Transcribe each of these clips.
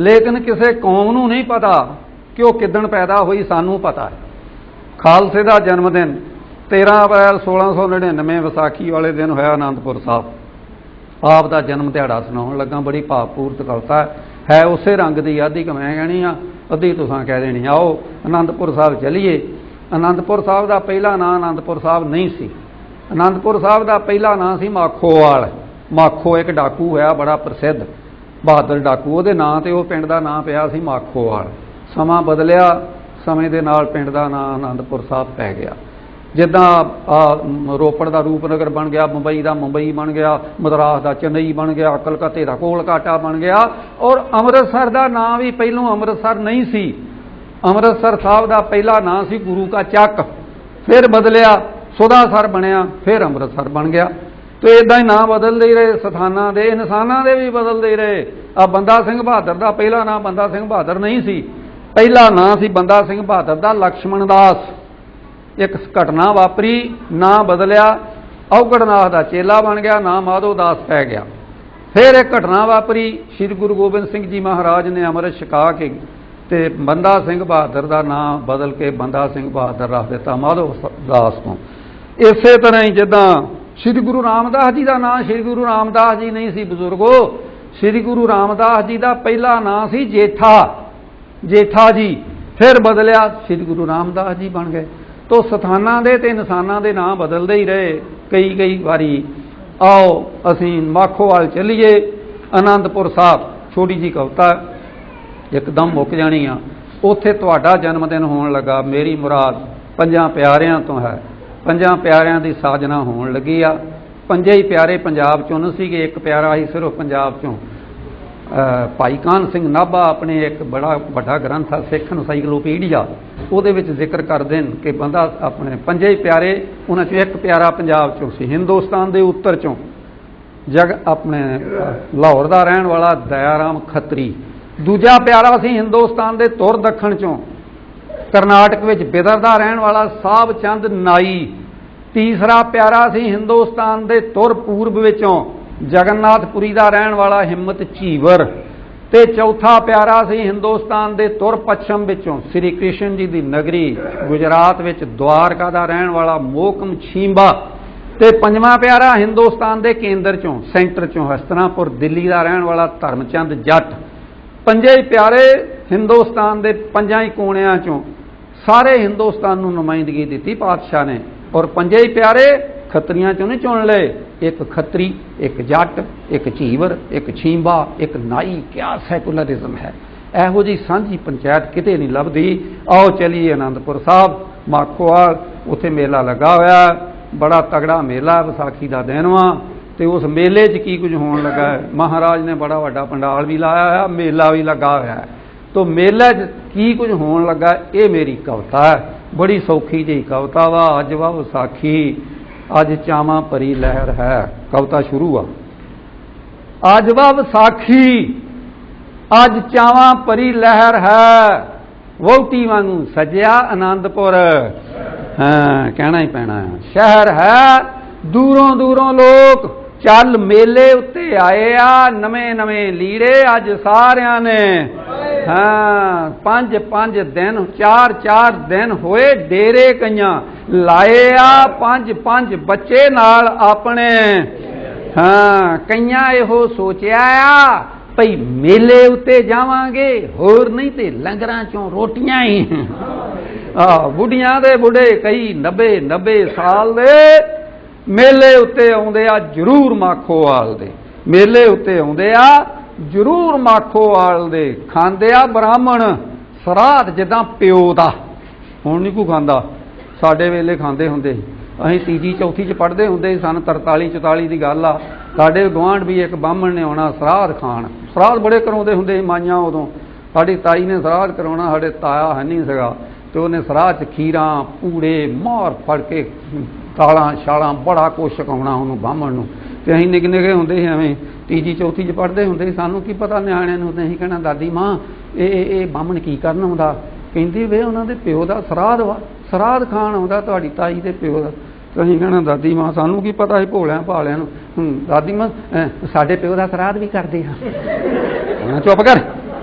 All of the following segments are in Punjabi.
ਲੇਕਿਨ ਕਿਸੇ ਕੌਮ ਨੂੰ ਨਹੀਂ ਪਤਾ ਕਿ ਉਹ ਕਿਦਣ ਪੈਦਾ ਹੋਈ, ਸਾਨੂੰ ਪਤਾ ਹੈ। ਖਾਲਸੇ ਦਾ ਜਨਮ ਦਿਨ 13 ਅਪ੍ਰੈਲ 1699 ਵਿਸਾਖੀ ਵਾਲੇ ਦਿਨ ਹੋਇਆ ਆਨੰਦਪੁਰ ਸਾਹਿਬ। ਆਪ ਦਾ ਜਨਮ ਦਿਹਾੜਾ ਸੁਣਾਉਣ ਲੱਗਾ, ਬੜੀ ਭਾਵਪੂਰਤ ਕਵਿਤਾ ਹੈ। ਉਸੇ ਰੰਗ ਦੀ ਆਧੀ ਕਿ ਮੈਂ ਕਹਿਣੀ ਆ, ਅੱਧੀ ਤੁਸੀਂ ਕਹਿ ਦੇਣੀ ਆਓ ਆਨੰਦਪੁਰ ਸਾਹਿਬ ਚਲੀਏ। ਆਨੰਦਪੁਰ ਸਾਹਿਬ ਦਾ ਪਹਿਲਾ ਨਾਂ ਆਨੰਦਪੁਰ ਸਾਹਿਬ ਨਹੀਂ ਸੀ। ਆਨੰਦਪੁਰ ਸਾਹਿਬ ਦਾ ਪਹਿਲਾ ਨਾਂ ਸੀ ਮਾਖੋਵਾਲ। ਮਾਖੋ ਇੱਕ ਡਾਕੂ ਹੋਇਆ, ਬੜਾ ਪ੍ਰਸਿੱਧ। ਬਹਾਦਰ ਡਾਕੂ, ਉਹਦੇ ਨਾਂ ਤੇ ਉਹ ਪਿੰਡ ਦਾ ਨਾਂ ਪਿਆ ਸੀ ਮਾਖੋਵਾਲ। ਸਮਾਂ ਬਦਲਿਆ, ਸਮੇਂ ਦੇ ਨਾਲ ਪਿੰਡ ਦਾ ਨਾਂ ਆਨੰਦਪੁਰ ਸਾਹਿਬ ਪੈ ਗਿਆ। ਜਿੱਦਾਂ ਰੋਪੜ ਦਾ ਰੂਪਨਗਰ ਬਣ ਗਿਆ, ਮੁੰਬਈ ਦਾ ਮੁੰਬਈ ਬਣ ਗਿਆ, ਮਦਰਾਸ ਦਾ ਚੇਨਈ ਬਣ ਗਿਆ, ਕਲਕੱਤੇ ਦਾ ਕੋਲਕਾਤਾ ਬਣ ਗਿਆ, ਔਰ ਅੰਮ੍ਰਿਤਸਰ ਦਾ ਨਾਂ ਵੀ ਪਹਿਲੋਂ ਅੰਮ੍ਰਿਤਸਰ ਨਹੀਂ ਸੀ। ਅੰਮ੍ਰਿਤਸਰ ਸਾਹਿਬ ਦਾ ਪਹਿਲਾ ਨਾਂ ਸੀ ਗੁਰੂ ਕਾ ਚੱਕ। ਫਿਰ ਬਦਲਿਆ ਸੁਦਾਸਰ ਬਣਿਆ, ਫਿਰ ਅੰਮ੍ਰਿਤਸਰ ਬਣ ਗਿਆ। ਤੇ ਇਦਾਂ ਹੀ ਨਾਂ ਬਦਲਦੇ ਹੀ ਰਹੇ, ਸਥਾਨਾਂ ਦੇ, ਇਨਸਾਨਾਂ ਦੇ ਵੀ ਬਦਲਦੇ ਹੀ ਰਹੇ। ਆ ਬੰਦਾ ਸਿੰਘ ਬਹਾਦਰ ਦਾ ਪਹਿਲਾ ਨਾਂ ਬੰਦਾ ਸਿੰਘ ਬਹਾਦਰ ਨਹੀਂ ਸੀ। ਪਹਿਲਾ ਨਾਂ ਸੀ ਬੰਦਾ ਸਿੰਘ ਬਹਾਦਰ ਦਾ ਲਕਸ਼ਮਣ ਦਾਸ। ਇੱਕ ਘਟਨਾ ਵਾਪਰੀ, ਨਾਂ ਬਦਲਿਆ, ਔਗੜਨਾਥ ਦਾ ਚੇਲਾ ਬਣ ਗਿਆ, ਨਾਂ ਮਾਧੋ ਦਾਸ ਪੈ ਗਿਆ। ਫਿਰ ਇੱਕ ਘਟਨਾ ਵਾਪਰੀ, ਸ੍ਰੀ ਗੁਰੂ ਗੋਬਿੰਦ ਸਿੰਘ ਜੀ ਮਹਾਰਾਜ ਨੇ ਅੰਮ੍ਰਿਤ ਛਕਾ ਕੇ ਤੇ ਬੰਦਾ ਸਿੰਘ ਬਹਾਦਰ ਦਾ ਨਾਂ ਬਦਲ ਕੇ ਬੰਦਾ ਸਿੰਘ ਬਹਾਦਰ ਰੱਖ ਦਿੱਤਾ, ਮਾਧੋ ਦਾਸ ਤੋਂ। ਇਸੇ ਤਰ੍ਹਾਂ ਹੀ ਜਿੱਦਾਂ ਸ੍ਰੀ ਗੁਰੂ ਰਾਮਦਾਸ ਜੀ ਦਾ ਨਾਂ ਸ੍ਰੀ ਗੁਰੂ ਰਾਮਦਾਸ ਜੀ ਨਹੀਂ ਸੀ ਬਜ਼ੁਰਗੋ। ਸ੍ਰੀ ਗੁਰੂ ਰਾਮਦਾਸ ਜੀ ਦਾ ਪਹਿਲਾ ਨਾਂ ਸੀ ਜੇਠਾ। ਜੇਠਾ ਜੀ ਫਿਰ ਬਦਲਿਆ ਸ੍ਰੀ ਗੁਰੂ ਰਾਮਦਾਸ ਜੀ ਬਣ ਗਏ। ਤੋ ਸਥਾਨਾਂ ਦੇ ਤੇ ਇਨਸਾਨਾਂ ਦੇ ਨਾਂ ਬਦਲਦੇ ਹੀ ਰਹੇ ਕਈ ਕਈ ਵਾਰੀ। ਆਓ ਅਸੀਂ ਮਾਖੋਵਾਲ ਚੱਲੀਏ। ਆਨੰਦਪੁਰ ਸਾਹਿਬ, ਛੋਟੀ ਜੀ ਕਵਿਤਾ ਇੱਕਦਮ ਮੁੱਕ ਜਾਣੀ ਆ। ਉੱਥੇ ਤੁਹਾਡਾ ਜਨਮ ਦਿਨ ਹੋਣ ਲੱਗਾ, ਮੇਰੀ ਮੁਰਾਦ ਪੰਜਾਂ ਪਿਆਰਿਆਂ ਤੋਂ ਹੈ। ਪੰਜਾਂ ਪਿਆਰਿਆਂ ਦੀ ਸਾਜਨਾ ਹੋਣ ਲੱਗੀ ਆ। ਪੰਜੇ ਹੀ ਪਿਆਰੇ ਪੰਜਾਬ ਚੋਂ ਨਹੀਂ ਸੀਗੇ, ਇੱਕ ਪਿਆਰਾ ਹੀ ਸਿਰਫ ਪੰਜਾਬ ਚੋਂ। ਭਾਈ ਕਾਨ ਸਿੰਘ ਨਾਭਾ ਆਪਣੇ ਇੱਕ ਬੜਾ ਵੱਡਾ ਗ੍ਰੰਥ ਆ, ਸਿੱਖ ਐਨਸਾਈਕਲੋਪੀਡੀਆ ਉਹਦੇ ਵਿੱਚ ਜ਼ਿਕਰ ਕਰਦੇ ਨੇ ਕਿ ਬੰਦਾ ਆਪਣੇ ਪੰਜੇ ਹੀ ਪਿਆਰੇ, ਉਹਨਾਂ ਚੋਂ ਇੱਕ ਪਿਆਰਾ ਪੰਜਾਬ ਚੋਂ ਸੀ, ਹਿੰਦੁਸਤਾਨ ਦੇ ਉੱਤਰ ਚੋਂ। ਜਗ ਆਪਣੇ ਲਾਹੌਰ ਦਾ ਰਹਿਣ ਵਾਲਾ ਦਇਆਰਾਮ ਖੱਤਰੀ। ਦੂਜਾ ਪਿਆਰਾ ਸੀ ਹਿੰਦੁਸਤਾਨ ਦੇ ਤੁਰ ਦੱਖਣ ਚੋਂ। ਕਰਨਾਟਕ ਵਿੱਚ ਬਿਦਰ ਦਾ ਰਹਿਣ ਵਾਲਾ ਸਾਹਿਬ ਚੰਦ ਨਾਈ। ਤੀਸਰਾ ਪਿਆਰਾ ਸੀ ਹਿੰਦੁਸਤਾਨ ਦੇ ਤੁਰ ਪੂਰਬ ਵਿੱਚੋਂ, ਜਗਨਨਾਥਪੁਰੀ ਦਾ ਰਹਿਣ ਵਾਲਾ ਹਿੰਮਤ ਝੀਵਰ। ਤੇ ਚੌਥਾ ਪਿਆਰਾ ਸੀ ਹਿੰਦੁਸਤਾਨ ਦੇ ਤੁਰ ਪੱਛਮ ਵਿੱਚੋਂ, ਸ੍ਰੀ ਕ੍ਰਿਸ਼ਨ ਜੀ ਦੀ ਨਗਰੀ, ਗੁਜਰਾਤ ਵਿੱਚ ਦਵਾਰਕਾ ਦਾ ਰਹਿਣ ਵਾਲਾ ਮੋਕਮ ਛੀਂਬਾ। ਤੇ ਪੰਜਵਾਂ ਪਿਆਰਾ ਹਿੰਦੁਸਤਾਨ ਦੇ ਕੇਂਦਰ ਚੋਂ, ਸੈਂਟਰ ਚੋਂ, ਹਸਤਨਾਪੁਰ, ਦਿੱਲੀ ਦਾ ਰਹਿਣ ਵਾਲਾ ਧਰਮਚੰਦ ਜੱਟ। ਪੰਜੇ ਹੀ ਪਿਆਰੇ ਹਿੰਦੁਸਤਾਨ ਦੇ ਪੰਜਾਂ ਹੀ ਕੋਣਿਆਂ ਚੋਂ, ਸਾਰੇ ਹਿੰਦੁਸਤਾਨ ਨੂੰ ਨੁਮਾਇੰਦਗੀ ਦਿੱਤੀ ਪਾਤਸ਼ਾਹ ਨੇ। ਔਰ ਪੰਜੇ ਹੀ ਪਿਆਰੇ, ਖੱਤਰੀਆਂ ਚੋਂ ਨਹੀਂ ਚੁਣ ਲਏ। ਇੱਕ ਖੱਤਰੀ, ਇੱਕ ਜੱਟ, ਇੱਕ ਝੀਵਰ, ਇੱਕ ਛੀਂਬਾ, ਇੱਕ ਨਾਈ। ਕਿਆ ਸੈਕੂਲਰਿਜ਼ਮ ਹੈ। ਇਹੋ ਜੀ ਸਾਂਝੀ ਪੰਚਾਇਤ ਕਿਤੇ ਨਹੀਂ ਲੱਭਦੀ। ਆਓ ਚਲੀਏ ਆਨੰਦਪੁਰ ਸਾਹਿਬ। ਮਾਖੋਵਾਲ ਉੱਥੇ ਮੇਲਾ ਲੱਗਾ ਹੋਇਆ ਬੜਾ ਤਗੜਾ ਮੇਲਾ ਵਿਸਾਖੀ ਦਾ ਦਿਨ ਵਾ। ਤੇ ਉਸ ਮੇਲੇ 'ਚ ਕੀ ਕੁਝ ਹੋਣ ਲੱਗਾ ਮਹਾਰਾਜ ਨੇ ਬੜਾ ਵੱਡਾ ਪੰਡਾਲ ਵੀ ਲਾਇਆ ਹੋਇਆ, ਮੇਲਾ ਵੀ ਲੱਗਾ ਹੋਇਆ ਹੈ। ਤੋ ਮੇਲੇ 'ਚ ਕੀ ਕੁਝ ਹੋਣ ਲੱਗਾ ਇਹ ਮੇਰੀ ਕਵਿਤਾ ਹੈ। ਬੜੀ ਸੌਖੀ ਜਿਹੀ ਕਵਿਤਾ ਵਾ ਅੱਜ ਵਾ ਵਿਸਾਖੀ, ਅੱਜ ਚਾਵਾਂ ਭਰੀ ਲਹਿਰ ਹੈ। ਕਵਿਤਾ ਸ਼ੁਰੂ ਆ। ਅੱਜ ਵਾ ਵਿਸਾਖੀ, ਅੱਜ ਚਾਵਾਂ ਭਰੀ ਲਹਿਰ ਹੈ। ਵੋਟੀ ਵਾਂਗੂ ਸਜਿਆ ਆਨੰਦਪੁਰ। ਹਾਂ, ਕਹਿਣਾ ਹੀ ਪੈਣਾ ਹੈ। ਸ਼ਹਿਰ ਹੈ, ਦੂਰੋਂ ਦੂਰੋਂ ਲੋਕ ਚੱਲ ਮੇਲੇ ਉੱਤੇ ਆਏ ਆ। ਨਵੇਂ ਨਵੇਂ ਲੀੜੇ ਅੱਜ ਸਾਰਿਆਂ ਨੇ ਹਾਂ, ਪੰਜ ਪੰਜ ਦਿਨ, ਚਾਰ ਚਾਰ ਦਿਨ ਹੋਏ ਡੇਰੇ ਕਈਆਂ। ਲਾਏ ਆ ਪੰਜ ਪੰਜ ਬੱਚੇ ਨਾਲ ਆਪਣੇ। ਹਾਂ, ਕਈਆਂ ਇਹੋ ਸੋਚਿਆ ਆ, ਭਈ ਮੇਲੇ ਉੱਤੇ ਜਾਵਾਂਗੇ, ਹੋਰ ਨਹੀਂ ਤੇ ਲੰਗਰਾਂ ਚੋਂ ਰੋਟੀਆਂ ਹੀ। ਆ ਬੁੱਢੀਆਂ ਦੇ ਬੁੱਢੇ ਕਈ 90 90 ਸਾਲ ਦੇ। ਮੇਲੇ ਉੱਤੇ ਆਉਂਦੇ ਆ ਜ਼ਰੂਰ ਮਾਖੋਵਾਲ ਦੇ। ਮੇਲੇ ਉੱਤੇ ਆਉਂਦੇ ਆ ਜ਼ਰੂਰ ਮਾਖੋਵਾਲ ਦੇ। ਖਾਂਦੇ ਆ ਬ੍ਰਾਹਮਣ, ਸਰਾਧ ਜਿੱਦਾਂ ਪਿਓ ਦਾ। ਹੁਣ ਨਹੀਂ ਕੋ ਖਾਂਦਾ। ਸਾਡੇ ਵੇਲੇ ਖਾਂਦੇ ਹੁੰਦੇ ਸੀ। ਅਸੀਂ ਤੀਜੀ, ਚੌਥੀ ਚ ਪੜ੍ਹਦੇ ਹੁੰਦੇ ਸੀ, ਸਨ 43 44 ਦੀ ਗੱਲ ਆ। ਸਾਡੇ ਗੁਆਂਢ ਵੀ ਇੱਕ ਬਾਹਮਣ ਨੇ ਆਉਣਾ, ਸਰਾਧ ਖਾਣ। ਸਰਾਧ ਬੜੇ ਕਰਾਉਂਦੇ ਹੁੰਦੇ ਸੀ ਮਾਈਆਂ ਉਦੋਂ। ਸਾਡੀ ਤਾਈ ਨੇ ਸਰਾਧ ਕਰਾਉਣਾ, ਸਾਡੇ ਤਾਇਆ ਹੈ ਨਹੀਂ ਸੀਗਾ। ਤੇ ਉਹਨੇ ਸਰਾਧ ਚ ਖੀਰਾਂ, ਪੂੜੇ, ਮਾਰ ਫੜ ਕੇ ਤਾਲਾਂ ਛਾਲਾਂ, ਬੜਾ ਕੁਛ ਛਕਾਉਣਾ ਉਹਨੂੰ ਬਾਹਮਣ ਨੂੰ। ਤੇ ਅਸੀਂ ਨਿੱਕੇ ਨਿੱਕੇ ਹੁੰਦੇ ਸੀ ਐਵੇਂ। ਤੀਜੀ, ਚੌਥੀ ਚ ਪੜ੍ਹਦੇ ਹੁੰਦੇ ਸੀ। ਸਾਨੂੰ ਕੀ ਪਤਾ ਨਿਆਣਿਆਂ ਨੂੰ ਤੇ ਅਸੀਂ ਕਹਿਣਾ, ਦਾਦੀ, ਮਾਂ, ਇਹ ਇਹ ਬਾਹਮਣ ਕੀ ਕਰਨ ਆਉਂਦਾ? ਕਹਿੰਦੀ, ਵੇ, ਉਹਨਾਂ ਦੇ ਪਿਓ ਦਾ ਸਰਾਧ ਵਾ। ਸਰਾਧ ਖਾਣ ਆਉਂਦਾ ਤੁਹਾਡੀ ਤਾਈ ਦੇ ਪਿਓ ਦਾ। ਤੇ ਅਸੀਂ ਕਹਿਣਾ, ਦਾਦੀ, ਮਾਂ, ਸਾਨੂੰ ਕੀ ਪਤਾ ਸੀ ਭੋਲਿਆਂ ਭਾਲਿਆਂ ਨੂੰ? ਹੂੰ, ਦਾਦੀ, ਮਾਂ ਸਾਡੇ ਪਿਓ ਦਾ ਸਰਾਧ ਵੀ ਕਰਦੇ ਆ। ਉਹਨਾਂ ਚੁੱਪ ਕਰ।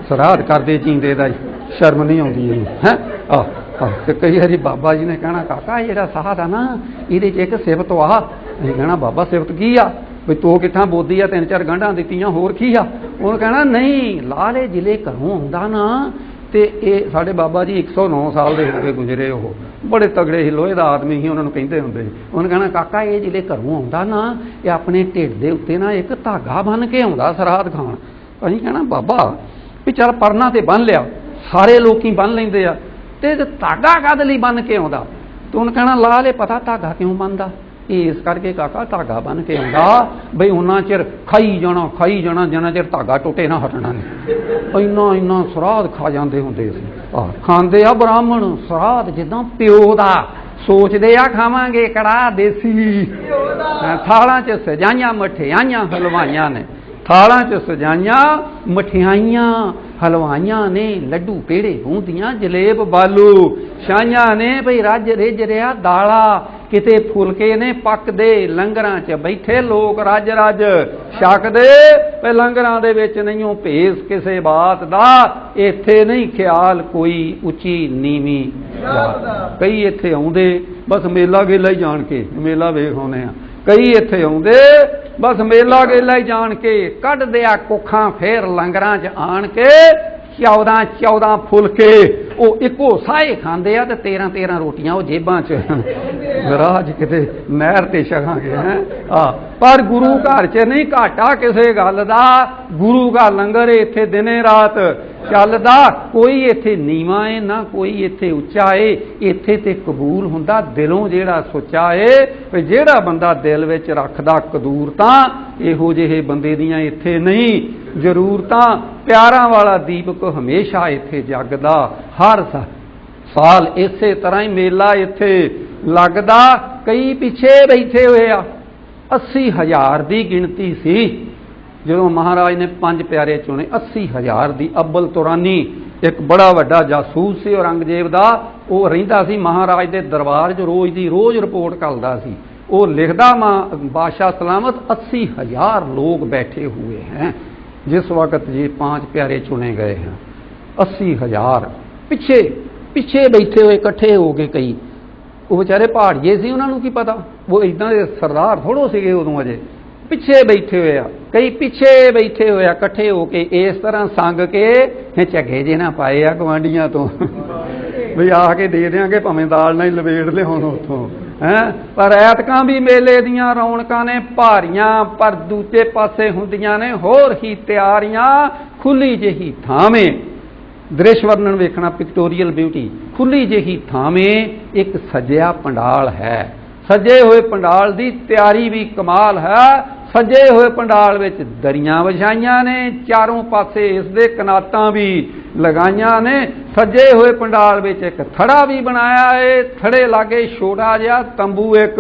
ਸਰਾਧ ਕਰਦੇ, ਚੀਂਦੇ ਦਾ ਹੀ ਸ਼ਰਮ ਨਹੀਂ ਆਉਂਦੀ ਇਹਨੂੰ, ਹੈ? ਆ ਆ ਤੇ ਕਈ ਵਾਰੀ ਬਾਬਾ ਜੀ ਨੇ ਕਹਿਣਾ, ਕਾਕਾ ਜਿਹੜਾ ਸਾਧ ਆ ਨਾ, ਇਹਦੇ 'ਚ ਇੱਕ ਸਿਫਤ ਆ ਅਸੀਂ ਕਹਿਣਾ, ਬਾਬਾ, ਸਿਫਤ ਕੀ ਆ? ਵੀ ਤੂੰ ਕਿੱਥਾਂ ਬੋਦੀ ਆ, ਤਿੰਨ ਚਾਰ ਗੰਢਾਂ ਦਿੱਤੀਆਂ, ਹੋਰ ਕੀ ਆ? ਉਹਨੂੰ ਕਹਿਣਾ, ਨਹੀਂ, ਲਾਲੇ ਜ਼ਿਲ੍ਹੇ ਘਰੋਂ ਆਉਂਦਾ ਨਾ। ਤੇ ਇਹ ਸਾਡੇ ਬਾਬਾ ਜੀ 109 ਸਾਲ ਦੇ ਹੋ ਕੇ ਗੁਜ਼ਰੇ ਉਹ। ਬੜੇ ਤਗੜੇ ਸੀ ਲੋਹੇ ਦਾ ਆਦਮੀ ਸੀ, ਉਹਨਾਂ ਨੂੰ ਕਹਿੰਦੇ ਹੁੰਦੇ ਸੀ। ਉਹਨੇ ਕਹਿਣਾ, ਕਾਕਾ, ਇਹ ਜਿਹੜੇ ਘਰੋਂ ਆਉਂਦਾ ਨਾ, ਇਹ ਆਪਣੇ ਢਿੱਡ ਦੇ ਉੱਤੇ ਨਾ ਇੱਕ ਧਾਗਾ ਬੰਨ ਕੇ ਆਉਂਦਾ ਸਰਾਧ ਖਾਣ। ਅਸੀਂ ਕਹਿਣਾ, ਬਾਬਾ, ਵੀ ਚੱਲ ਪਰਨਾ ਤੇ ਬੰਨ ਲਿਆ, ਸਾਰੇ ਲੋਕੀ ਬੰਨ ਲੈਂਦੇ ਆ, ਤੇ ਧਾਗਾ ਕਦ ਲਈ ਬੰਨ ਕੇ ਆਉਂਦਾ? ਤੂੰ ਉਹਨੇ ਕਹਿਣਾ ਲਾ ਲੈ ਪਤਾ ਧਾਗਾ ਕਿਉਂ ਬੰਨਦਾ? ਇਸ ਕਰਕੇ ਕਾਕਾ ਧਾਗਾ ਬੰਨ ਕੇ ਆਉਂਦਾ, ਬਈ ਉਹਨਾਂ ਚਿਰ ਖਾਈ ਜਾਣਾ ਖਾਈ ਜਾਣਾ, ਜਿੰਨਾ ਚਿਰ ਧਾਗਾ ਟੁੱਟੇ ਨਾ ਹਟਣਾ ਨਹੀਂ। ਇੰਨਾ ਇੰਨਾ ਸਰਾਧ ਖਾ ਜਾਂਦੇ ਹੁੰਦੇ ਸੀ। ਆ ਖਾਂਦੇ ਆ ਬ੍ਰਾਹਮਣ, ਸਰਾਧ ਜਿੱਦਾਂ ਪਿਓ ਦਾ। ਸੋਚਦੇ ਆ ਖਾਵਾਂਗੇ ਕੜਾ ਦੇਸੀ। ਥਾਲਾਂ 'ਚ ਸਜਾਈਆਂ ਮਠਿਆਈਆਂ ਹਲਵਾਈਆਂ ਨੇ। ਥਾਲਾਂ 'ਚ ਸਜਾਈਆਂ ਮਠਿਆਈਆਂ ਹਲਵਾਈਆਂ ਨੇ। ਲੱਡੂ ਪੇੜੇ ਬੂੰਦੀਆਂ ਜਲੇਬ ਬਾਲੂ। ਛਾਈਆਂ ਨੇ ਭਈ ਰੱਜ ਰਿੱਝ ਰਿਆ ਦਾਲਾ। ਕਿਤੇ ਫੁਲਕੇ ਨੇ ਪੱਕਦੇ ਲੰਗਰਾਂ 'ਚ। ਬੈਠੇ ਲੋਕ ਰੱਜ ਰੱਜ ਛਕਦੇ ਭਈ ਲੰਗਰਾਂ ਦੇ ਵਿੱਚ ਨਹੀਂਓ ਭੇਸ ਕਿਸੇ ਬਾਤ ਦਾ। ਇੱਥੇ ਨਹੀਂ ਖਿਆਲ ਕੋਈ ਉੱਚੀ ਨੀਵੀਂ ਕਈ ਇੱਥੇ ਆਉਂਦੇ, ਬਸ ਮੇਲਾ ਗੇਲਾ ਹੀ ਜਾਣ ਕੇ, ਮੇਲਾ ਵੇਖ ਆਉਂਦੇ ਆ ਕਈ ਇੱਥੇ ਆਉਂਦੇ, ਬਸ ਮੇਲਾ ਗੇਲਾ ਹੀ ਜਾਣ ਕੇ, ਕੱਢਦੇ ਆ ਕੁੱਖਾਂ ਫੇਰ ਲੰਗਰਾਂ 'ਚ ਆਣ ਕੇ 14 14 ਫੁਲਕੇ, ਉਹ ਇੱਕੋ ਸਾਏ ਖਾਂਦੇ ਆ ਤੇ 13 13 ਰੋਟੀਆਂ ਉਹ ਜੇਬਾਂ 'ਚ। ਰਾਜ ਕਿਤੇ ਨਹਿਰ ਤੇ ਛਕਾਂਗੇ, ਹੈ? ਆ, ਪਰ ਗੁਰੂ ਘਰ 'ਚ ਨਹੀਂ ਘਾਟਾ ਕਿਸੇ ਗੱਲ ਦਾ। ਗੁਰੂ ਦਾ ਲੰਗਰ ਇੱਥੇ ਦਿਨੇ ਰਾਤ ਚੱਲਦਾ। ਕੋਈ ਇੱਥੇ ਨੀਵਾਂ ਏ, ਨਾ ਕੋਈ ਇੱਥੇ ਉੱਚਾ ਏ। ਇੱਥੇ ਤੇ ਕਬੂਲ ਹੁੰਦਾ, ਦਿਲੋਂ ਜਿਹੜਾ ਸੁੱਚਾ ਏ, ਵੀ ਜਿਹੜਾ ਬੰਦਾ ਦਿਲ ਵਿੱਚ ਰੱਖਦਾ ਕਦੂਰਤਾਂ ਇਹੋ ਜਿਹੇ ਬੰਦੇ ਦੀਆਂ ਇੱਥੇ ਨਹੀਂ। ਜ਼ਰੂਰਤਾਂ ਪਿਆਰਾਂ ਵਾਲਾ ਦੀਪਕ ਹਮੇਸ਼ਾ ਇੱਥੇ ਜਗਦਾ, ਹਰ ਸਾਲ ਇਸੇ ਤਰ੍ਹਾਂ ਹੀ ਮੇਲਾ ਇੱਥੇ ਲੱਗਦਾ, ਕਈ ਪਿੱਛੇ ਬੈਠੇ ਹੋਏ ਆ। 80000 ਦੀ ਗਿਣਤੀ ਸੀ। ਜਦੋਂ ਮਹਾਰਾਜ ਨੇ ਪੰਜ ਪਿਆਰੇ ਚੁਣੇ 80000 ਦੀ ਅਬਲ ਤੁਰਾਨੀ, ਇੱਕ ਬੜਾ ਵੱਡਾ ਜਾਸੂਸ ਸੀ ਔਰੰਗਜ਼ੇਬ ਦਾ। ਉਹ ਰਹਿੰਦਾ ਸੀ ਮਹਾਰਾਜ ਦੇ ਦਰਬਾਰ 'ਚ, ਰੋਜ਼ ਦੀ ਰੋਜ਼ ਰਿਪੋਰਟ ਕਰਦਾ ਸੀ। ਉਹ ਲਿਖਦਾ ਬਾਦਸ਼ਾਹ ਸਲਾਮਤ 80000 ਲੋਕ ਬੈਠੇ ਹੋਏ ਹਨ जिस वक्त ये पांच प्यारे चुने गए हैं अस्सी हजार ਪਿੱਛੇ ਪਿੱਛੇ ਬੈਠੇ ਹੋਏ ਇਕੱਠੇ ਹੋ ਕੇ ਕਈ ਉਹ ਵਿਚਾਰੇ ਪਹਾੜੀਏ ਸੀ ਉਹਨਾਂ ਨੂੰ ਕੀ ਪਤਾ ਉਹ ਇਦਾਂ ਦੇ ਸਰਦਾਰ ਥੋੜੋ ਸੀਗੇ ਉਦੋਂ ਅਜੇ ਪਿੱਛੇ ਬੈਠੇ ਹੋਏ ਆ ਕਈ ਪਿੱਛੇ ਬੈਠੇ ਹੋਏ ਆ ਇਕੱਠੇ ਹੋ ਕੇ ਇਸ ਤਰ੍ਹਾਂ ਸੰਗ ਕੇ ਇਹ ਝੱਗੇ ਜੇ ਨਾ ਪਾਏ ਆ ਗਵਾਂਡੀਆਂ ਤੋਂ ਵੀ ਆ ਕੇ ਦੇ ਦਿਆਂਗੇ ਭਾਵੇਂ ਦਾਲ ਨਾਲ ਹੀ ਲਵੇੜ ਲਿਆਉਣ ਉੱਥੋਂ ਹੈ? ਪਰ ਐਤਕਾਂ ਵੀ ਮੇਲੇ ਦੀਆਂ ਰੌਣਕਾਂ ਨੇ, ਭਾਰੀਆਂ, ਪਰ ਦੂਜੇ ਪਾਸੇ ਹੁੰਦੀਆਂ ਨੇ, ਹੋਰ ਹੀ ਤਿਆਰੀਆਂ ਖੁੱਲੀ ਜਿਹੀ ਥਾਵੇਂ। ਦ੍ਰਿਸ਼ ਵਰਣਨ ਵੇਖਣਾ ਪਿਕਟੋਰੀਅਲ ਬਿਊਟੀ ਖੁੱਲੀ ਜਿਹੀ ਥਾਵੇਂ ਇੱਕ ਸਜਿਆ ਪੰਡਾਲ ਹੈ। ਸਜੇ ਹੋਏ ਪੰਡਾਲ ਦੀ ਤਿਆਰੀ ਵੀ ਕਮਾਲ ਹੈ। ਸਜੇ ਹੋਏ ਪੰਡਾਲ ਵਿੱਚ ਦਰੀਆਂ ਵਿਛਾਈਆਂ ਨੇ, ਚਾਰੋਂ ਪਾਸੇ ਇਸ ਦੇ ਕਨਾਤਾਂ ਵੀ ਲਗਾਈਆਂ ਨੇ ਸਜੇ ਹੋਏ ਪੰਡਾਲ ਵਿੱਚ ਇੱਕ ਥੜਾ ਵੀ ਬਣਾਇਆ ਏ ਥੜੇ ਲਾਗੇ ਛੋਟਾ ਜਿਹਾ ਤੰਬੂ ਇੱਕ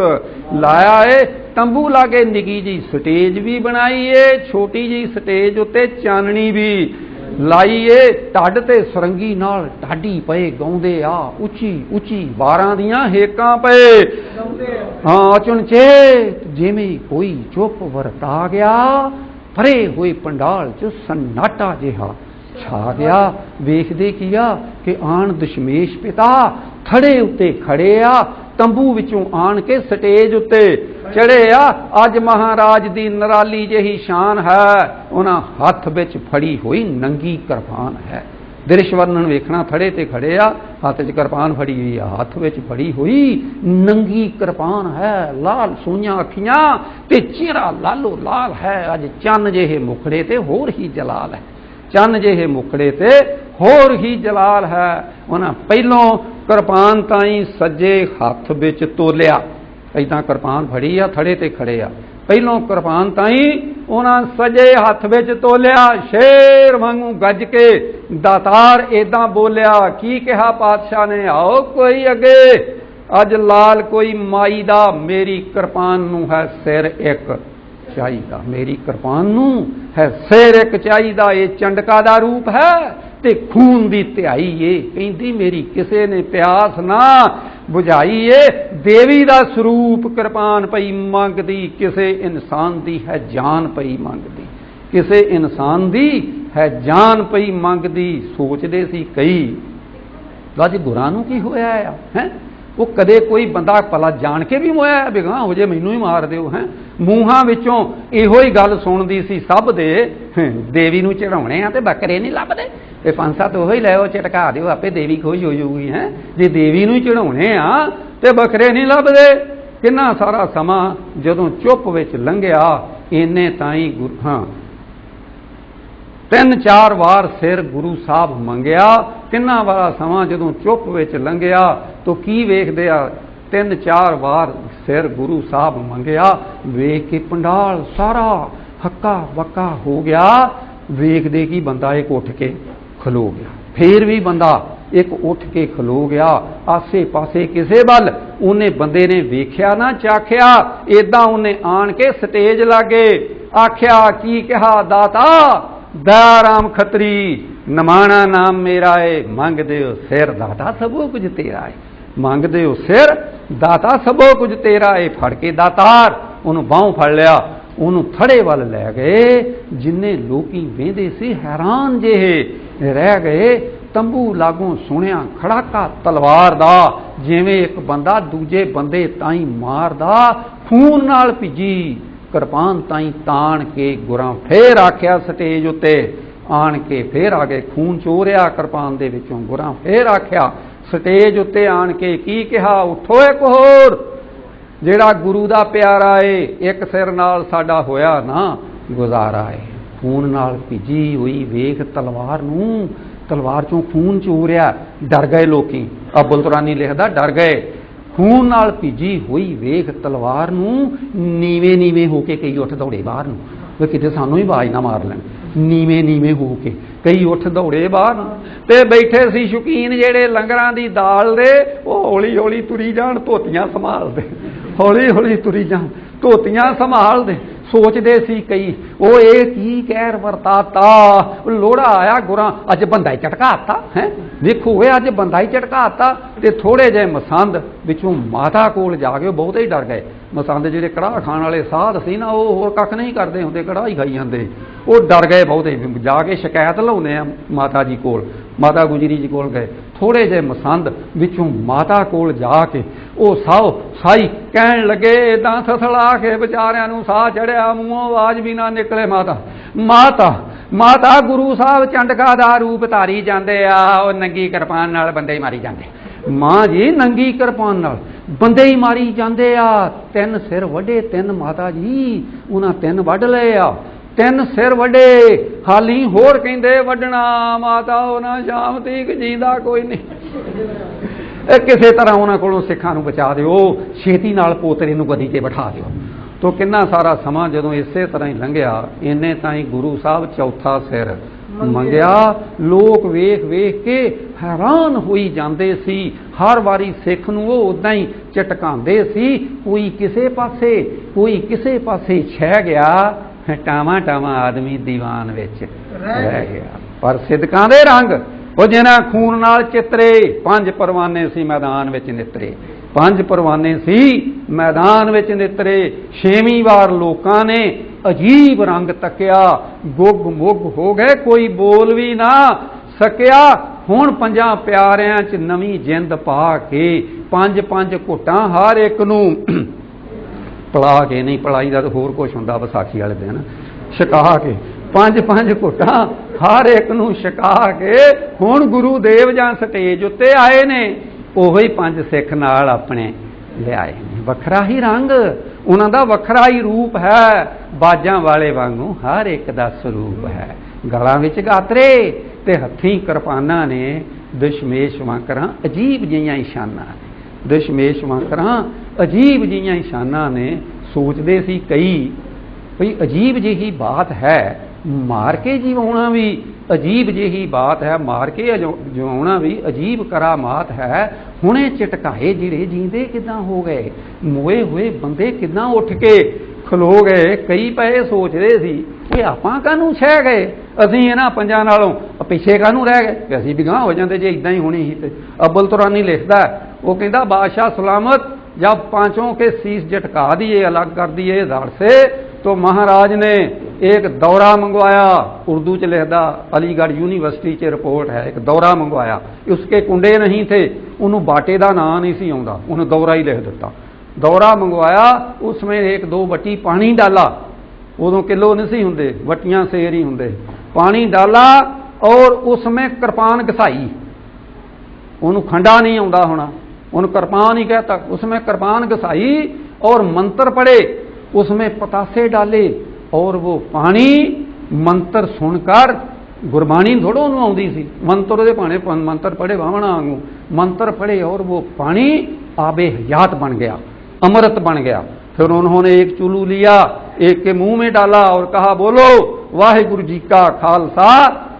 ਲਾਇਆ ਏ ਤੰਬੂ ਲਾਗੇ ਨਿੱਕੀ ਜੀ ਸਟੇਜ ਵੀ ਬਣਾਈ ਏ ਛੋਟੀ ਜੀ ਸਟੇਜ ਉੱਤੇ ਚਾਨਣੀ ਵੀ ਲਾਈਏ ਢੱਡ ਤੇ ਸਰੰਗੀ ਨਾਲ ਢਾਡੀ ਪਏ ਗਾਉਂਦੇ ਆ ਉੱਚੀ ਉੱਚੀ ਬਾਰਾਂ ਦੀਆਂ ਹੇਕਾਂ ਪਏ। ਹਾਂ ਚੁਣਚੇ ਜਿਵੇਂ ਕੋਈ ਚੁੱਪ ਵਰਤਾ ਗਿਆ ਭਰੇ ਹੋਏ ਪੰਡਾਲ ਚ ਸੰਨਾਟਾ ਜਿਹਾ। ਛਾ ਗਿਆ ਵੇਖਦੇ ਕੀਆ ਕਿ ਆਣ ਦਸ਼ਮੇਸ਼ ਪਿਤਾ ਥੜੇ ਉੱਤੇ ਖੜੇ ਆ, ਤੰਬੂ ਵਿੱਚੋਂ ਆਣ ਕੇ ਸਟੇਜ ਉੱਤੇ ਚੜੇ ਆ। ਅੱਜ ਮਹਾਰਾਜ ਦੀ ਨਰਾਲੀ ਜਿਹੀ ਸ਼ਾਨ ਹੈ, ਉਹਨਾਂ ਹੱਥ ਵਿੱਚ ਫੜੀ ਹੋਈ ਨੰਗੀ ਕਿਰਪਾਨ ਹੈ। ਦ੍ਰਿਸ਼ ਵਰਣਨ ਵੇਖਣਾ ਥੜੇ ਤੇ ਖੜੇ ਆ, ਹੱਥ 'ਚ ਕਿਰਪਾਨ ਫੜੀ ਹੋਈ ਆ, ਹੱਥ ਵਿੱਚ ਫੜੀ ਹੋਈ ਨੰਗੀ ਕਿਰਪਾਨ ਹੈ, ਲਾਲ ਸੂਈਆਂ ਅੱਖੀਆਂ ਤੇ ਚਿਹਰਾ ਲਾਲੋ ਲਾਲ ਹੈ। ਅੱਜ ਚੰਨ ਜਿਹੇ ਮੁਖੜੇ ਤੇ ਹੋਰ ਹੀ ਜਲਾਲ ਹੈ। ਚੰਨ ਜਿਹੇ ਮੁਖੜੇ ਤੇ ਹੋਰ ਹੀ ਜਲਾਲ ਹੈ। ਉਹਨਾਂ ਪਹਿਲੋਂ ਕਿਰਪਾਨ ਤਾਈ ਸੱਜੇ ਹੱਥ ਵਿੱਚ ਤੋਲਿਆ। ਇਦਾਂ ਕਿਰਪਾਨ ਫੜੀ ਆ, ਥੜੇ ਤੇ ਖੜੇ ਆ। ਪਹਿਲੋਂ ਕਿਰਪਾਨ ਤਾਈ ਉਹਨਾਂ ਸੱਜੇ ਹੱਥ ਵਿੱਚ ਤੋਲਿਆ। ਸ਼ੇਰ ਵਾਂਗੂ ਗੱਜ ਕੇ ਦਾਤਾਰ ਇਦਾਂ ਬੋਲਿਆ, ਕੀ ਕਿਹਾ ਪਾਤਸ਼ਾਹ ਨੇ? ਆਓ ਕੋਈ ਅੱਗੇ। ਅੱਜ ਲਾਲ ਕੋਈ ਮਾਈ ਦਾ ਮੇਰੀ ਕਿਰਪਾਨ ਨੂੰ ਹੈ ਸਿਰ ਇੱਕ। ਚਾਹੀਦਾ ਮੇਰੀ ਕਿਰਪਾਨ ਨੂੰ ਹੈ। ਸਿਰ ਇੱਕ ਚਾਹੀਦਾ, ਇਹ ਚੰਡਕਾ ਦਾ ਰੂਪ ਹੈ ਤੇ ਖੂਨ ਦੀ ਧਿਆਈ ਏ। ਕਹਿੰਦੀ, ਮੇਰੀ ਕਿਸੇ ਨੇ ਪਿਆਸ ਨਾ ਬੁਝਾਈ ਏ ਦੇਵੀ ਦਾ ਸਰੂਪ ਕਿਰਪਾਨ ਪਈ ਮੰਗਦੀ, ਕਿਸੇ ਇਨਸਾਨ ਦੀ ਹੈ ਜਾਨ ਪਈ ਮੰਗਦੀ। ਕਿਸੇ ਇਨਸਾਨ ਦੀ ਹੈ ਜਾਨ ਪਈ ਮੰਗਦੀ। ਸੋਚਦੇ ਸੀ ਕਈ ਅੱਜ ਗੁਰਾਂ ਨੂੰ ਕੀ ਹੋਇਆ ਆ? ਹੈ? ਉਹ ਕਦੇ ਕੋਈ ਬੰਦਾ ਭਲਾ ਜਾਣ ਕੇ ਵੀ ਮੋਇਆ ਹੈ ਬਿਗਾ ਹੋ ਜੇ ਮੈਨੂੰ ਹੀ ਮਾਰ ਦਿਓ, ਹੈ? ਮੂੰਹਾਂ ਵਿੱਚੋਂ ਇਹੋ ਹੀ ਗੱਲ ਸੁਣਦੀ ਸੀ ਸਭ ਦੇ। ਦੇਵੀ ਨੂੰ ਚੜਾਉਣੇ ਆ ਤੇ ਬੱਕਰੇ ਨਹੀਂ ਲੱਭਦੇ। ਤੇ ਪੰਜ ਸੱਤ ਉਹੀ ਲੈ ਉਹ ਚਟਕਾ ਦਿਓ, ਆਪੇ ਦੇਵੀ ਖੁਸ਼ ਹੋ ਜਾਊਗੀ, ਹੈ। ਜੇ ਦੇਵੀ ਨੂੰ ਹੀ ਚੜਾਉਣੇ ਆ ਤੇ ਬੱਕਰੇ ਨਹੀਂ ਲੱਭਦੇ। ਕਿੰਨਾ ਸਾਰਾ ਸਮਾਂ ਜਦੋਂ ਚੁੱਪ ਵਿੱਚ ਲੰਘਿਆ ਇੰਨੇ ਤਾਈਂ ਗੁਰ- ਹਾਂ। ਤਿੰਨ ਚਾਰ ਵਾਰ ਸਿਰ ਗੁਰੂ ਸਾਹਿਬ ਮੰਗਿਆ। ਕਿੰਨਾ ਵਾਰਾ ਸਮਾਂ ਜਦੋਂ ਚੁੱਪ ਵਿੱਚ ਲੰਘਿਆ, ਤੋ ਕੀ ਵੇਖਦੇ ਆ ਤਿੰਨ ਚਾਰ ਵਾਰ ਸਿਰ ਗੁਰੂ ਸਾਹਿਬ ਮੰਗਿਆ, ਵੇਖ ਕੇ ਪੰਡਾਲ ਸਾਰਾ ਹੱਕਾ ਵੱਕਾ ਹੋ ਗਿਆ। ਵੇਖਦੇ ਕੀ ਬੰਦਾ ਇੱਕ ਉੱਠ ਕੇ ਖਲੋ ਗਿਆ। ਫੇਰ ਵੀ ਬੰਦਾ ਇੱਕ ਉੱਠ ਕੇ ਖਲੋ ਗਿਆ। ਆਸੇ ਪਾਸੇ ਕਿਸੇ ਵੱਲ ਉਹਨੇ ਬੰਦੇ ਨੇ ਵੇਖਿਆ ਨਾ ਚਾਖਿਆ, ਏਦਾਂ ਉਹਨੇ ਆਣ ਕੇ ਸਟੇਜ ਲਾਗੇ। ਆਖਿਆ, ਕੀ ਕਿਹਾ ਦਾਤਾ? ਦਾਰਾਮ ਖਤਰੀ, ਨਮਾਣਾ ਨਾਮ ਮੇਰਾ ਏ ਮੰਗਦੇ ਹੋ ਸਿਰ ਦਾਤਾ ਸਭੋ ਕੁਝ ਤੇਰਾ ਏ। ਮੰਗਦੇ ਹੋ ਸਿਰ, ਦਾਤਾ ਸਭੋ ਕੁਝ ਤੇਰਾ, ਇਹ ਫੜ ਕੇ ਦਾਤਾਰ, ਉਹਨੂੰ ਬਾਹੋਂ ਫੜ ਲਿਆ, ਉਹਨੂੰ ਥੜੇ ਵੱਲ ਲੈ ਗਏ, ਜਿੰਨੇ ਲੋਕੀ ਵੇਂਦੇ ਸੀ ਹੈਰਾਨ ਜਿਹੇ, ਰਹਿ ਗਏ, ਤੰਬੂ ਲਾਗੋਂ ਸੁਣਿਆ ਖੜਾਕਾ ਤਲਵਾਰ ਦਾ, ਜਿਵੇਂ ਇੱਕ ਬੰਦਾ ਦੂਜੇ ਬੰਦੇ ਤਾਈ ਮਾਰਦਾ, ਖੂਨ ਨਾਲ ਭਿੱਜੀ, ਕਿਰਪਾਨ ਤਾਈ ਤਾਣ ਕੇ ਗੁਰਾਂ ਫੇਰ ਆਖਿਆ ਸਟੇਜ ਉੱਤੇ, ਆਣ ਕੇ ਫੇਰ ਆ ਗਏ, ਖੂਨ ਚੋਰਿਆ ਕਿਰਪਾਨ ਦੇ ਵਿੱਚੋਂ ਗੁਰਾਂ ਫੇਰ ਆਖਿਆ ਸਟੇਜ ਉੱਤੇ ਆਣ ਕੇ ਕੀ ਕਿਹਾ? ਉਠੋ ਇੱਕ ਹੋਰ। ਜਿਹੜਾ ਗੁਰੂ ਦਾ ਪਿਆਰਾ ਏ, ਇੱਕ ਸਿਰ ਨਾਲ ਸਾਡਾ ਹੋਇਆ ਨਾ, ਗੁਜ਼ਾਰਾ ਏ। ਖੂਨ ਨਾਲ ਭਿੱਜੀ ਹੋਈ ਵੇਖ ਤਲਵਾਰ ਨੂੰ। ਤਲਵਾਰ ਚੋਂ ਖੂਨ ਚੂਰਿਆ। ਡਰ ਗਏ ਲੋਕੀ। ਅਬੁਲ ਤੁਰਾਨੀ ਲਿਖਦਾ, ਡਰ ਗਏ। ਖੂਨ ਨਾਲ ਭਿੱਜੀ ਹੋਈ ਵੇਖ ਤਲਵਾਰ ਨੂੰ। ਨੀਵੇਂ ਨੀਵੇਂ ਹੋ ਕੇ ਕਈ ਉੱਠ ਦੌੜੇ ਬਾਹਰ ਨੂੰ। ਵੀ ਕਿਤੇ ਸਾਨੂੰ ਹੀ ਆਵਾਜ਼ ਨਾ ਮਾਰ ਲੈਣ। ਨੀਵੇਂ ਨੀਵੇਂ ਹੋ ਕੇ। ਕਈ ਉੱਠ ਦੌੜੇ ਬਾਹਰ। ਤੇ ਬੈਠੇ ਸੀ ਸ਼ੁਕੀਨ ਜਿਹੜੇ ਲੰਗਰਾਂ ਦੀ ਦਾਲ ਦੇ, ਉਹ ਹੌਲੀ ਹੌਲੀ ਤੁਰੀ ਜਾਣ, ਧੋਤੀਆਂ ਸੰਭਾਲਦੇ। ਹੌਲੀ ਹੌਲੀ ਤੁਰੀ ਜਾਣ, ਧੋਤੀਆਂ ਸੰਭਾਲਦੇ। ਸੋਚਦੇ ਸੀ ਕਈ, ਉਹ ਇਹ ਕੀ ਕਹਿਰ ਵਰਤਾਤਾ? ਲੋੜਾ ਆਇਆ ਗੁਰਾਂ, ਅੱਜ ਬੰਦਾ ਹੀ ਝਟਕਾਤਾ, ਹੈ? ਵੇਖੋ ਇਹ ਅੱਜ ਬੰਦਾ ਹੀ ਝਟਕਾਤਾ। ਤੇ ਥੋੜੇ ਜਿਹੇ ਮਸੰਦ ਵਿੱਚੋਂ ਮਾਤਾ ਕੋਲ ਜਾ ਕੇ ਉਹ ਬਹੁਤੇ ਹੀ ਡਰ ਗਏ। ਮਸੰਦ ਜਿਹੜੇ ਕੜਾਹ ਖਾਣ ਵਾਲੇ ਸਾਧ ਸੀ ਨਾ, ਉਹ ਹੋਰ ਕੱਖ ਨਹੀਂ ਕਰਦੇ ਹੁੰਦੇ, ਕੜਾਹ ਹੀ ਖਾਈ ਜਾਂਦੇ। ਉਹ ਡਰ ਗਏ ਬਹੁਤੇ, ਜਾ ਕੇ ਸ਼ਿਕਾਇਤ ਲਾਉਂਦੇ ਆ ਮਾਤਾ ਜੀ ਕੋਲ। ਮਾਤਾ ਗੁਜਰੀ ਜੀ ਕੋਲ ਗਏ। ਥੋੜੇ ਜਿਹੇ ਮਸੰਦ ਵਿੱਚੋਂ ਮਾਤਾ ਕੋਲ ਜਾ ਕੇ ਉਹ ਸਾਹ ਸਾਈ ਕਹਿਣ ਲੱਗੇ ਇਦਾਂ ਥਥਲਾ ਕੇ ਵਿਚਾਰਿਆਂ ਨੂੰ ਸਾਹ ਚੜਿਆ, ਮੂੰਹੋਂ ਆਵਾਜ਼ ਵੀ ਨਾ ਨਿਕਲੇ ਮਾਤਾ। ਮਾਤਾ ਮਾਤਾ ਗੁਰੂ ਸਾਹਿਬ ਚੰਡਕਾ ਦਾ ਰੂਪ ਧਾਰੀ ਜਾਂਦੇ ਆ, ਉਹ ਨੰਗੀ ਕਿਰਪਾਨ ਨਾਲ ਬੰਦੇ ਹੀ ਮਾਰੀ ਜਾਂਦੇ। ਮਾਂ ਜੀ ਨੰਗੀ ਕਿਰਪਾਨ ਨਾਲ। ਬੰਦੇ ਹੀ ਮਾਰੀ ਜਾਂਦੇ ਆ। ਤਿੰਨ ਸਿਰ ਵੱਡੇ, ਤਿੰਨ ਮਾਤਾ ਜੀ, ਉਹਨਾਂ ਤਿੰਨ ਵੱਢ ਲਏ ਆ। ਤਿੰਨ ਸਿਰ ਵੱਡੇ, ਹਾਲੀ ਹੋਰ ਕਹਿੰਦੇ, ਵੱਢਣਾ ਮਾਤਾ, ਉਹਨਾਂ ਸ਼ਾਮ ਤੀਕ ਜੀਂਦਾ ਕੋਈ ਨਹੀਂ। ਇਹ ਕਿਸੇ ਤਰ੍ਹਾਂ ਉਹਨਾਂ ਕੋਲੋਂ ਸਿੱਖਾਂ ਨੂੰ ਬਚਾ ਦਿਓ। ਛੇਤੀ ਨਾਲ ਪੋਤਰੇ ਨੂੰ ਗੱਦੀ ਤੇ ਬਿਠਾ ਦਿਓ। ਤੋ ਕਿੰਨਾ ਸਾਰਾ ਸਮਾਂ ਜਦੋਂ ਇਸੇ ਤਰ੍ਹਾਂ ਹੀ ਲੰਘਿਆ ਇੰਨੇ ਤਾਂ ਹੀ ਗੁਰੂ ਸਾਹਿਬ ਚੌਥਾ ਸਿਰ ਮੰਗਿਆ। ਲੋਕ ਵੇਖ ਵੇਖ ਕੇ ਹੈਰਾਨ ਹੋਈ ਜਾਂਦੇ ਸੀ। ਹਰ ਵਾਰੀ ਸਿੱਖ ਨੂੰ ਉਹ ਉਦਾਂ ਹੀ ਚਟਕਾਉਂਦੇ ਸੀ। ਕੋਈ ਕਿਸੇ ਪਾਸੇ ਕੋਈ ਕਿਸੇ ਪਾਸੇ ਛਹਿ ਗਿਆ। ਟਾਵਾਂ ਟਾਵਾਂ ਆਦਮੀ ਦੀਵਾਨ ਵਿੱਚ ਰਹਿ ਗਿਆ। ਪਰ ਸਿੱਧਕਾਂ ਦੇ ਰੰਗ ਉਹ ਜਿਹਨਾਂ ਖੂਨ ਨਾਲ ਚਿੱਤਰੇ ਪੰਜ ਪਰਵਾਨੇ ਸੀ ਮੈਦਾਨ ਵਿੱਚ ਨਿਤਰੇ। ਪੰਜ ਪਰਵਾਨੇ ਸੀ ਮੈਦਾਨ ਵਿੱਚ ਨਿਤਰੇ। ਛੇਵੀਂ ਵਾਰ ਲੋਕਾਂ ਨੇ ਅਜੀਬ ਰੰਗ ਤੱਕਿਆ, ਗੁੱਗ ਮੁੱਗ ਹੋ ਗਏ, ਕੋਈ ਬੋਲ ਵੀ ਨਾ ਸਕਿਆ। ਹੁਣ ਪੰਜਾਂ ਪਿਆਰਿਆਂ 'ਚ ਨਵੀਂ ਜਿੰਦ ਪਾ ਕੇ ਪੰਜ ਪੰਜ ਘੁੱਟਾਂ ਹਰ ਇੱਕ ਨੂੰ ਪਲਾ ਕੇ, ਨਹੀਂ ਪਲਾਈ ਦਾ ਤਾਂ ਹੋਰ ਕੁਝ ਹੁੰਦਾ ਵਿਸਾਖੀ ਵਾਲੇ ਦਿਨ, ਛਕਾ ਕੇ। ਪੰਜ ਪੰਜ ਘੁੱਟਾਂ ਹਰ ਇੱਕ ਨੂੰ ਛਕਾ ਕੇ ਹੁਣ ਗੁਰੂ ਦੇਵ ਜਾਂ ਸਟੇਜ ਉੱਤੇ ਆਏ ਨੇ, ਉਹੀ ਪੰਜ ਸਿੱਖ ਨਾਲ ਆਪਣੇ ਲਿਆਏ ਨੇ। ਵੱਖਰਾ ਹੀ ਰੰਗ। ਉਹਨਾਂ ਦਾ ਵੱਖਰਾ ਹੀ ਰੂਪ ਹੈ। ਬਾਜਾਂ ਵਾਲੇ ਵਾਂਗੂ ਹਰ ਇੱਕ ਦਾ ਸਰੂਪ ਹੈ। ਗਲਾਂ ਵਿੱਚ ਗਾਤਰੇ ਤੇ ਹੱਥੀਂ ਕਿਰਪਾਨਾਂ ਨੇ ਦਸ਼ਮੇਸ਼ ਵਾਂਕਰਾਂ ਅਜੀਬ ਜਿਹੀਆਂ ਇਸ਼ਾਨਾਂ ਨੇ। ਦਸ਼ਮੇਸ਼ ਵਾਂਕਰਾਂ ਅਜੀਬ ਜਿਹੀਆਂ ਇਸ਼ਾਨਾਂ ਨੇ। ਸੋਚਦੇ ਸੀ ਕਈ ਭਈ ਅਜੀਬ ਜਿਹੀ ਬਾਤ ਹੈ। ਮਾਰ ਕੇ ਜਿਵਾਉਣਾ ਵੀ ਅਜੀਬ ਜਿਹੀ ਬਾਤ ਹੈ, ਮਾਰ ਕੇ ਜਿਉਣਾ ਵੀ ਅਜੀਬ ਕਰਾਮਾਤ ਹੈ। ਹੁਣੇ ਚਟਕਾਏ ਜਿਹੜੇ ਜੀਂਦੇ ਕਿਦਾਂ ਹੋ ਗਏ? ਮੋਏ ਹੋਏ ਬੰਦੇ ਕਿਦਾਂ ਉੱਠ ਕੇ ਖਲੋ ਗਏ? ਕਈ ਪਏ ਸੋਚਦੇ ਸੀ ਕਿ ਆਪਾਂ ਕਾਨੂੰ ਛਹਿ ਗਏ? ਅਸੀਂ ਇਹਨਾਂ ਪੰਜਾਂ ਨਾਲੋਂ ਪਿੱਛੇ ਕਾਨੂੰ ਰਹਿ ਗਏ? ਕਿ ਅਸੀਂ ਵੀ ਗਾਂ ਹੋ ਜਾਂਦੇ ਜੇ ਇਦਾਂ ਹੀ ਹੋਣੀ ਸੀ ਤੇ ਅਬਲ ਤੁਰਾਨੀ ਲਿਖਦਾ ਉਹ ਕਹਿੰਦਾ, ਬਾਦਸ਼ਾਹ ਸਲਾਮਤ, ਜਦ ਪਾਂਚੋਂ ਕੇ ਸੀਸ ਝਟਕਾ ਦੀਏ, ਅਲੱਗ ਕਰ ਦਿਏ ਧੜ ਸੇ ਤੋ ਮਹਾਰਾਜ ਨੇ एक दौरा मंगवाया, उर्दू च लिखदा, अलीगढ़ यूਨੀਵਰਸਿਟੀ 'ਚ ਰਿਪੋਰਟ ਹੈ ਇੱਕ ਦੌਰਾ ਮੰਗਵਾਇਆ ਉਸਕੇ ਕੁੰਡੇ ਨਹੀਂ ਥੇ ਉਹਨੂੰ ਬਾਟੇ ਦਾ ਨਾਂ ਨਹੀਂ ਸੀ ਆਉਂਦਾ ਉਹਨੂੰ ਦੌਰਾ ਹੀ ਲਿਖ ਦਿੱਤਾ ਦੌਰਾ ਮੰਗਵਾਇਆ ਉਸਮੇ ਇੱਕ ਦੋ ਬਟੀ ਪਾਣੀ ਡਾਲਾ ਉਦੋਂ ਕਿਲੋ ਨਹੀਂ ਸੀ ਹੁੰਦੇ ਵਟੀਆਂ ਸੇਰ ਹੀ ਹੁੰਦੇ ਪਾਣੀ ਡਾਲਾ ਔਰ ਉਸਮੇ ਕਿਰਪਾਨ ਘਸਾਈ ਉਹਨੂੰ ਖੰਡਾ ਨਹੀਂ ਆਉਂਦਾ ਹੋਣਾ ਉਹਨੂੰ ਕਿਰਪਾਨ ਹੀ ਕਹਤਾ ਉਸਮੇ ਕਿਰਪਾਨ ਘਸਾਈ ਔਰ ਮੰਤਰ ਪੜੇ ਉਸਮੇ ਪਤਾਸੇ ਡਾਲੇ और वो पानी ਮੰਤਰ ਸੁਣ ਕਰ ਗੁਰਬਾਣੀ ਥੋੜੋ ਉਹਨੂੰ ਆਉਂਦੀ ਸੀ ਮੰਤਰ ਦੇ ਭਾਣੇ ਮੰਤਰ ਪੜੇ ਵਾਵਣਾ ਵਾਂਗੂ ਮੰਤਰ ਪੜੇ ਔਰ ਉਹ ਪਾਣੀ ਆਬੇ ਹਯਾਤ ਬਣ ਗਿਆ अमृत बन गया फिर उन्होंने एक चुलू लिया एक के मुंह में डाला और कहा बोलो वाहे गुरु जी का खालसा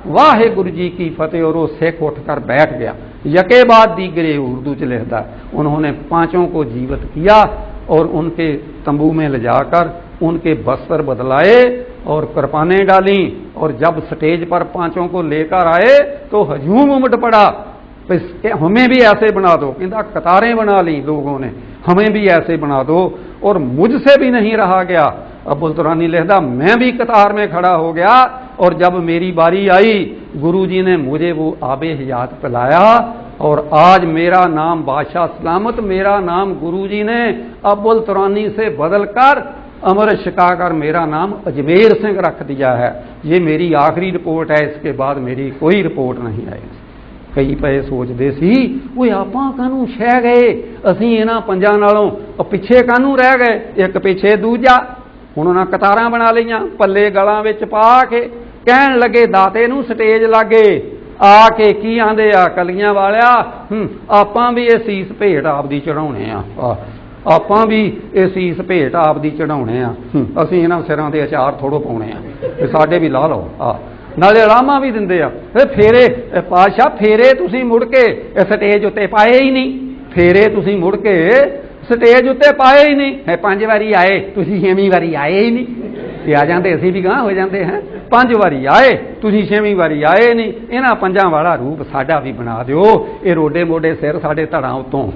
वाहे गुरु जी की फतेह और वो सेख उठकर बैठ गया यके बाद दी गिरे उर्दू च लिखता उन्होंने पांचों को जीवित किया और उनके तंबू में ले जाकर उनके वस्त्र बदलाए और कृपाने डाली और जब स्टेज पर पाँचों को लेकर आए तो हजूम उमट पड़ा। तो हमें भी ऐसे बना दो। कहता, कतारें बना ली लोगों ने, हमें भी ऐसे बना दो और मुझसे भी नहीं रहा गया। अब्बुल तुरानी लिखदा मैं भी कतार में खड़ा हो गया और जब मेरी बारी आई, गुरुजी ने मुझे वो आबे हयात पिलाया और आज मेरा नाम बादशाह सलामत, मेरा नाम गुरुजी ने अब्बुल तुरानी से बदलकर अमर शिकाकर मेरा नाम अजमेर सिंह रख दिया है ये मेरी आखिरी रिपोर्ट है इसके बाद मेरी कोई रिपोर्ट नहीं आई ਕਈ ਪਏ ਸੋਚਦੇ ਸੀ ਓਏ ਆਪਾਂ ਕਾਹਨੂੰ ਛਹਿ ਗਏ ਅਸੀਂ ਇਹਨਾਂ ਪੰਜਾਂ ਨਾਲੋਂ ਉਹ ਪਿੱਛੇ ਕਾਹਨੂੰ ਰਹਿ ਗਏ ਇੱਕ ਪਿੱਛੇ ਦੂਜਾ ਹੁਣ ਉਹਨਾਂ ਕਤਾਰਾਂ ਬਣਾ ਲਈਆਂ ਪੱਲੇ ਗਲਾਂ ਵਿੱਚ ਪਾ ਕੇ ਕਹਿਣ ਲੱਗੇ ਦਾਤੇ ਨੂੰ ਸਟੇਜ ਲਾਗੇ ਆ ਕੇ ਕੀ ਆਂਦੇ ਆ ਕਲੀਆਂ ਵਾਲਿਆ ਹੂੰ, ਆਪਾਂ ਵੀ ਇਹ ਸੀਸ ਭੇਟ ਆਪਦੀ ਚੜਾਉਣੇ ਆ ਆਹ, ਆਪਾਂ ਵੀ ਇਹ ਸੀਸ ਭੇਟ ਆਪਦੀ ਚੜਾਉਣੇ ਆ। ਹੂੰ, ਅਸੀਂ ਇਹਨਾਂ ਸਿਰਾਂ ਤੇ ਅਚਾਰ ਥੋੜੋ ਪਾਉਣੇ ਆ। ਤੇ ਸਾਡੇ ਵੀ ਲਾ ਲਓ। ਆ। ਨਾਲੇ ਆਰਾਮਾਂ ਵੀ ਦਿੰਦੇ ਆ। ਇਹ ਫੇਰੇ ਪਾਤਸ਼ਾਹ ਫੇਰੇ ਤੁਸੀਂ ਮੁੜ ਕੇ ਸਟੇਜ ਉੱਤੇ ਪਾਏ ਹੀ ਨਹੀਂ। ਫੇਰੇ ਤੁਸੀਂ ਮੁੜ ਕੇ ਸਟੇਜ ਉੱਤੇ ਪਾਏ ਹੀ ਨਹੀਂ। ਇਹ ਪੰਜ ਵਾਰੀ ਆਏ ਤੁਸੀਂ ਛੇਵੀਂ ਵਾਰੀ ਆਏ ਹੀ ਨਹੀਂ। ਤੇ ਆ ਜਾਂਦੇ ਅਸੀਂ ਵੀ ਗਾਂ ਹੋ ਜਾਂਦੇ ਹਾਂ। ਪੰਜ ਵਾਰੀ ਆਏ ਤੁਸੀਂ ਛੇਵੀਂ ਵਾਰੀ ਆਏ ਨਹੀਂ। ਇਹਨਾਂ ਪੰਜਾਂ ਵਾਲਾ ਰੂਪ ਸਾਡਾ ਵੀ ਬਣਾ ਦਿਓ। ਇਹ ਰੋਡੇ ਮੋਡੇ ਸਿਰ ਸਾਡੇ ਧੜਾਂ ਉਤੋਂ।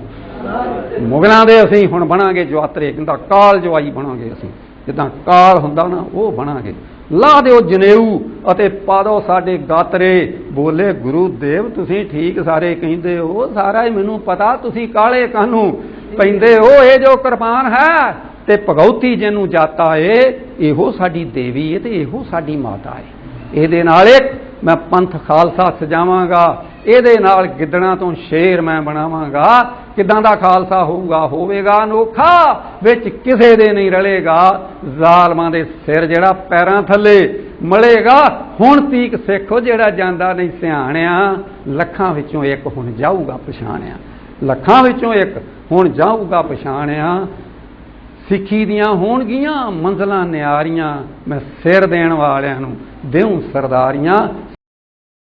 ਮੁਗਲਾਂ ਦੇ ਅਸੀਂ ਹੁਣ ਬਣਾਂਗੇ ਜਵਾਤਰੇ ਕਹਿੰਦਾ ਕਾਲ ਜਵਾਈ ਬਣਾਂਗੇ ਅਸੀਂ। ਜਿੱਦਾਂ ਕਾਲ ਹੁੰਦਾ ਨਾ, ਉਹ ਬਣਾਂਗੇ। ਲਾ ਦਿਓ ਜਨੇਊ ਅਤੇ ਪਾ ਦਿਓ ਸਾਡੇ ਗਾਤਰੇ। ਬੋਲੇ, ਗੁਰੂ ਦੇਵ, ਤੁਸੀਂ ਠੀਕ ਸਾਰੇ ਕਹਿੰਦੇ ਹੋ। ਸਾਰਾ ਹੀ ਮੈਨੂੰ ਪਤਾ, ਤੁਸੀਂ ਕਾਲੇ ਕਾਨੂੰ ਪੈਂਦੇ ਹੋ। ਇਹ ਜੋ ਕਿਰਪਾਨ ਹੈ ਤੇ ਭਗਉਤੀ ਜਿਹਨੂੰ ਜਾਤਾ ਏ, ਇਹੋ ਸਾਡੀ ਦੇਵੀ ਏ ਤੇ ਇਹੋ ਸਾਡੀ ਮਾਤਾ ਏ। ਇਹਦੇ ਨਾਲ ਇੱਕ ਮੈਂ ਪੰਥ ਖਾਲਸਾ ਸਜਾਵਾਂਗਾ। ਇਹਦੇ ਨਾਲ ਗਿੱਦੜਾਂ ਤੋਂ ਸ਼ੇਰ ਮੈਂ ਬਣਾਵਾਂਗਾ। ਕਿਦਾਂ ਦਾ ਖਾਲਸਾ ਹੋਊਗਾ, ਹੋਵੇਗਾ ਅਨੋਖਾ, ਵਿੱਚ ਕਿਸੇ ਦੇ ਨਹੀਂ ਰਲੇਗਾ। ਜ਼ਾਲਮਾਂ ਦੇ ਸਿਰ ਜਿਹੜਾ ਪੈਰਾਂ ਥੱਲੇ ਮਲੇਗਾ। ਹੁਣ ਤੀਕ ਸਿੱਖੋ ਜਿਹੜਾ ਜਾਂਦਾ ਨਹੀਂ ਸਿਆਣਿਆ, ਲੱਖਾਂ ਵਿੱਚੋਂ ਇੱਕ ਹੁਣ ਜਾਊਗਾ ਪਛਾਣਿਆ। ਲੱਖਾਂ ਵਿੱਚੋਂ ਇੱਕ ਹੁਣ ਜਾਊਗਾ ਪਛਾਣਿਆ। ਸਿੱਖੀ ਦੀਆਂ ਹੋਣਗੀਆਂ, ਮੰਜ਼ਲਾਂ ਨਿਆਰੀਆਂ, ਮੈਂ ਸਿਰ ਦੇਣ ਵਾਲਿਆਂ ਨੂੰ ਦੇਉ ਸਰਦਾਰੀਆਂ।